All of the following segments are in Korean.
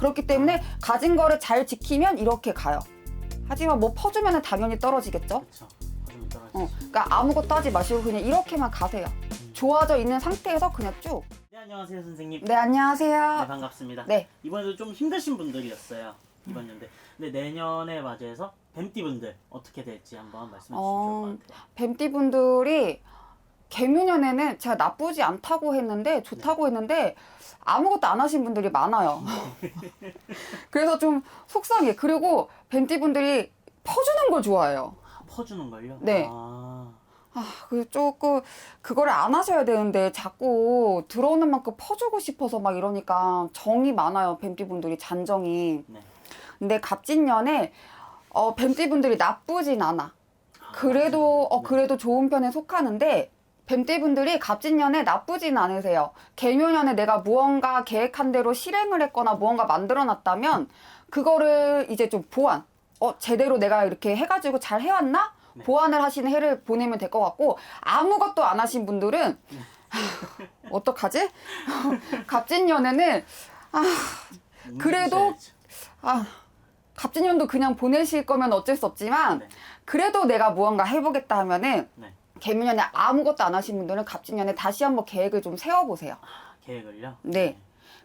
그렇기 때문에 가진 거를 잘 지키면 이렇게 가요. 하지만 뭐 퍼주면 당연히 떨어지겠죠. 그렇죠. 퍼주면 떨어지죠. 어, 그러니까 아무것도 하지 마시고 그냥 이렇게만 가세요. 좋아져 있는 상태에서 그냥 쭉. 네 안녕하세요 선생님. 네 안녕하세요. 네, 반갑습니다. 네. 이번에도 좀 힘드신 분들이었어요. 이번 연대. 근데 내년에 맞이해서 뱀띠 분들 어떻게 될지 한번 말씀해 주시면 어, 좋을 것 같아요. 뱀띠 분들이 개묘년에는 제가 나쁘지 않다고 했는데 좋다고 했는데 아무것도 안 하신 분들이 많아요. 그래서 좀 속상해. 그리고 뱀띠분들이 퍼주는 걸 좋아해요. 아, 퍼주는 걸요? 네. 아, 아, 그 조금 그거를 안 하셔야 되는데 자꾸 들어오는 만큼 퍼주고 싶어서 막 이러니까 정이 많아요. 뱀띠 분들이 잔정이. 네. 근데 갑진년에 어, 뱀띠 분들이 나쁘진 않아. 그래도 어 네. 그래도 좋은 편에 속하는데 뱀띠분들이 갑진년에 나쁘진 않으세요. 개묘년에 내가 무언가 계획한 대로 실행을 했거나 무언가 만들어 놨다면 그거를 이제 좀 보완. 어 제대로 내가 이렇게 해가지고 잘 해왔나? 네. 보완을 하시는 해를 보내면 될 것 같고 아무것도 안 하신 분들은 네. 하, 어떡하지? 갑진년에는 그래도 움직이셔야죠. 아, 갑진년도 그냥 보내실 거면 어쩔 수 없지만, 네. 그래도 내가 무언가 해보겠다 하면은, 네. 개묘년에 아무것도 안 하신 분들은 갑진년에 다시 한번 계획을 좀 세워보세요. 아, 계획을요? 네.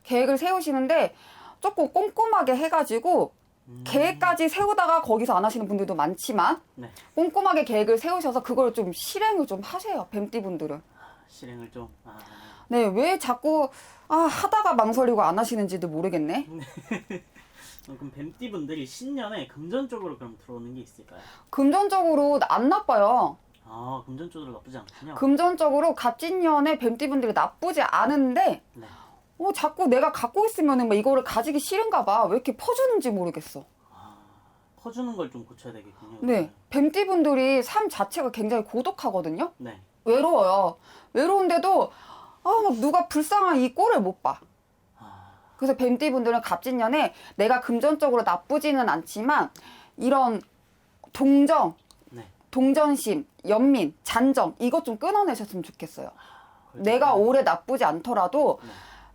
계획을 세우시는데, 조금 꼼꼼하게 해가지고, 음, 계획까지 세우다가 거기서 안 하시는 분들도 많지만, 네. 꼼꼼하게 계획을 세우셔서 그걸 좀 실행을 좀 하세요, 뱀띠 분들은. 아, 실행을 좀. 아, 네, 왜 자꾸, 아, 하다가 망설이고 안 하시는지도 모르겠네. 어, 그럼 뱀띠 분들이 신년에 금전적으로 그럼 들어오는 게 있을까요? 금전적으로 안 나빠요. 아, 금전적으로 나쁘지 않군요. 금전적으로 갑진년에 뱀띠분들이 나쁘지 않은데 네. 어 자꾸 내가 갖고 있으면은 뭐 이거를 가지기 싫은가 봐. 왜 이렇게 퍼주는지 모르겠어. 아, 퍼주는 걸 좀 고쳐야 되겠군요. 네. 뱀띠분들이 삶 자체가 굉장히 고독하거든요. 네. 외로워요. 외로운데도 아 막 누가 불쌍한 이 꼴을 못 봐. 아, 그래서 뱀띠분들은 갑진년에 내가 금전적으로 나쁘지는 않지만 이런 동정, 네. 동전심, 연민, 잔정 이것 좀 끊어내셨으면 좋겠어요. 그렇죠. 내가 올해 나쁘지 않더라도 네.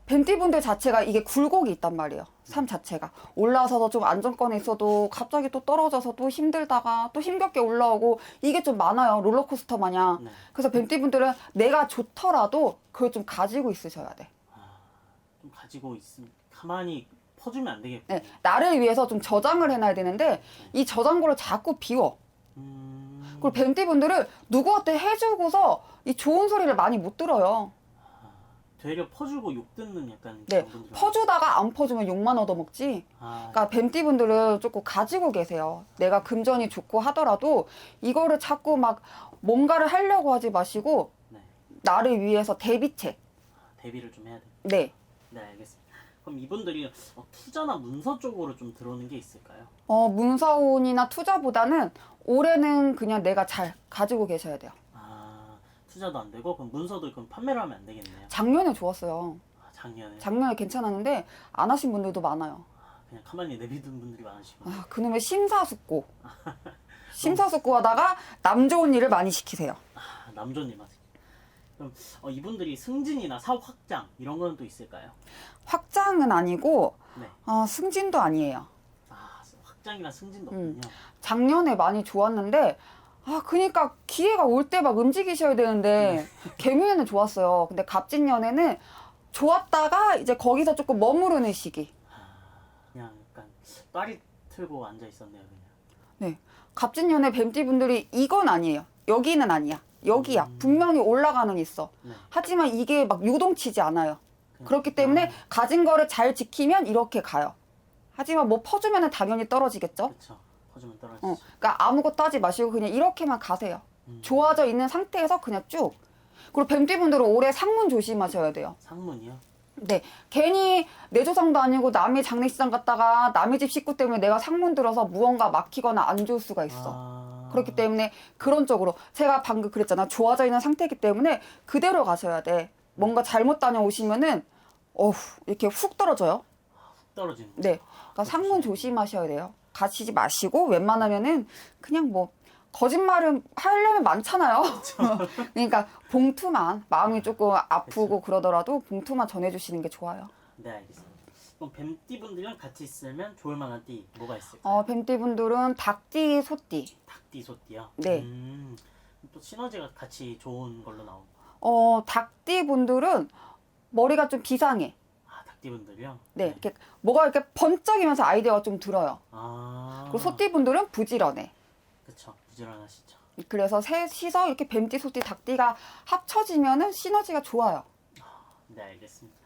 벤티분들 자체가 이게 굴곡이 있단 말이에요. 삶 자체가 올라서서 좀 안정권에 있어도 갑자기 또 떨어져서 또 힘들다가 또 힘겹게 올라오고 이게 좀 많아요. 롤러코스터 마냥. 네. 그래서 벤티분들은 내가 좋더라도 그걸 좀 가지고 있으셔야 돼. 아, 좀 가지고 있으면 가만히 퍼주면 안 되겠군요. 네, 나를 위해서 좀 저장을 해놔야 되는데 이 저장고를 자꾸 비워. 음, 그리고 벤티분들은 누구한테 해주고서 이 좋은 소리를 많이 못 들어요. 되려 퍼주고 욕 듣는 약간 네, 그런 분들 퍼주다가 안 퍼주면 욕만 얻어먹지. 아, 그러니까 뱀띠분들은 조금 가지고 계세요. 내가 금전이 좋고 하더라도 이거를 자꾸 막 뭔가를 하려고 하지 마시고 네. 나를 위해서 대비책. 대비를 좀 해야 돼. 네. 네, 알겠습니다. 그럼 이분들이 어, 투자나 문서 쪽으로 좀 들어오는 게 있을까요? 어, 문서운이나 투자보다는 올해는 그냥 내가 잘 가지고 계셔야 돼요. 아, 투자도 안 되고 그럼 문서도 그럼 판매를 하면 안 되겠네요. 작년에 좋았어요. 아, 작년에 작년에 괜찮았는데 안 하신 분들도 많아요. 아, 그냥 가만히 내비둔 분들이 많으시고. 아, 그놈의 심사숙고. 심사숙고 하다가 남 좋은 일을 많이 시키세요. 아, 남조님 아직. 그럼 어, 이분들이 승진이나 사업 확장 이런 거는 또 있을까요? 확장은 아니고 네. 어, 승진도 아니에요. 아, 확장이나 승진도 음. 없군요. 작년에 많이 좋았는데 아 그니까 기회가 올 때 막 움직이셔야 되는데 개묘에는 좋았어요. 근데 갑진년에는 좋았다가 이제 거기서 조금 머무르는 시기. 그냥 약간 딸이 틀고 앉아 있었네요, 그냥. 네. 갑진년에 뱀띠 분들이 이건 아니에요. 여기는 아니야. 여기야. 음. 분명히 올라가는 있어. 네. 하지만 이게 막 유동치지 않아요. 그렇기 때문에 아, 가진 거를 잘 지키면 이렇게 가요. 하지만 뭐 퍼주면 당연히 떨어지겠죠. 그렇죠. 퍼주면 떨어지죠. 어, 그러니까 아무것도 하지 마시고 그냥 이렇게만 가세요. 음. 좋아져 있는 상태에서 그냥 쭉. 그리고 뱀띠분들은 올해 상문 조심하셔야 돼요. 상문이요? 네. 괜히 내 조상도 아니고 남의 장례식장 갔다가 남의 집 식구 때문에 내가 상문 들어서 무언가 막히거나 안 좋을 수가 있어. 아, 그렇기 때문에 그런 쪽으로 제가 방금 그랬잖아. 좋아져 있는 상태이기 때문에 그대로 가셔야 돼. 뭔가 잘못 다녀오시면은 어후 이렇게 훅 떨어져요. 훅 떨어지는 거. 네. 그러니까 상문 조심하셔야 돼요. 가시지 마시고 웬만하면은 그냥 뭐 거짓말은 하려면 많잖아요. 그러니까 봉투만 마음이 조금 아프고 그러더라도 봉투만 전해주시는 게 좋아요. 네, 알겠습니다. 그럼 뱀띠 분들이랑 같이 있으면 좋을 만한 띠 뭐가 있을까요? 어, 뱀띠 분들은 닭띠, 소띠. 닭띠, 소띠요. 네. 음, 또 시너지가 같이 좋은 걸로 나오고. 어, 닭띠 분들은 머리가 좀 비상해. 아, 닭띠 분들이요? 네, 이렇게 뭐가 이렇게 번쩍이면서 아이디어가 좀 들어요. 아. 그리고 소띠 분들은 부지런해. 그쵸. 부지런하시죠. 그래서 셋이서 이렇게 뱀띠, 소띠, 닭띠가 합쳐지면은 시너지가 좋아요. 네, 알겠습니다.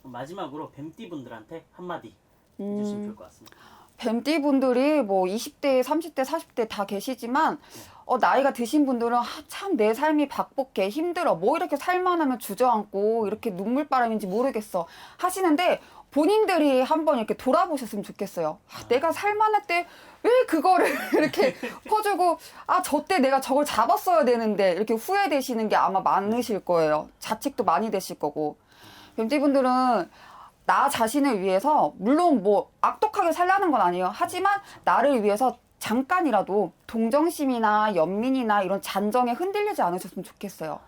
그럼 마지막으로 뱀띠 분들한테 한마디 해주시면 음, 좋을 것 같습니다. 뱀띠 분들이 뭐 20대, 30대, 40대 다 계시지만 어, 나이가 드신 분들은 아, 참 내 삶이 박복해 힘들어 뭐 이렇게 살만 하면 주저앉고 이렇게 눈물바람인지 모르겠어 하시는데 본인들이 한번 이렇게 돌아보셨으면 좋겠어요. 아, 내가 살만할 때 왜 그거를 이렇게 퍼주고 아 저 때 내가 저걸 잡았어야 되는데 이렇게 후회되시는 게 아마 많으실 거예요. 자책도 많이 되실 거고 뱀띠분들은 나 자신을 위해서 물론 뭐 악독하게 살라는 건 아니에요. 하지만 나를 위해서 잠깐이라도 동정심이나 연민이나 이런 잔정에 흔들리지 않으셨으면 좋겠어요.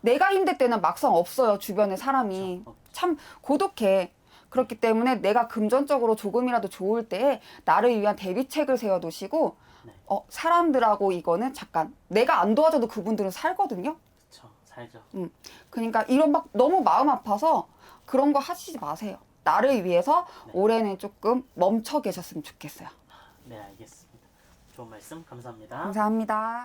내가 힘들 때는 막상 없어요. 주변에 사람이 그렇죠. 참 고독해. 그렇기 때문에 내가 금전적으로 조금이라도 좋을 때에 나를 위한 대비책을 세워두시고 네. 어, 사람들하고 이거는 잠깐 내가 안 도와줘도 그분들은 살거든요. 그쵸. 살죠. 그러니까 이런 막 너무 마음 아파서 그런 거 하시지 마세요. 나를 위해서 네. 올해는 조금 멈춰 계셨으면 좋겠어요. 네, 알겠습니다. 좋은 말씀 감사합니다. 감사합니다.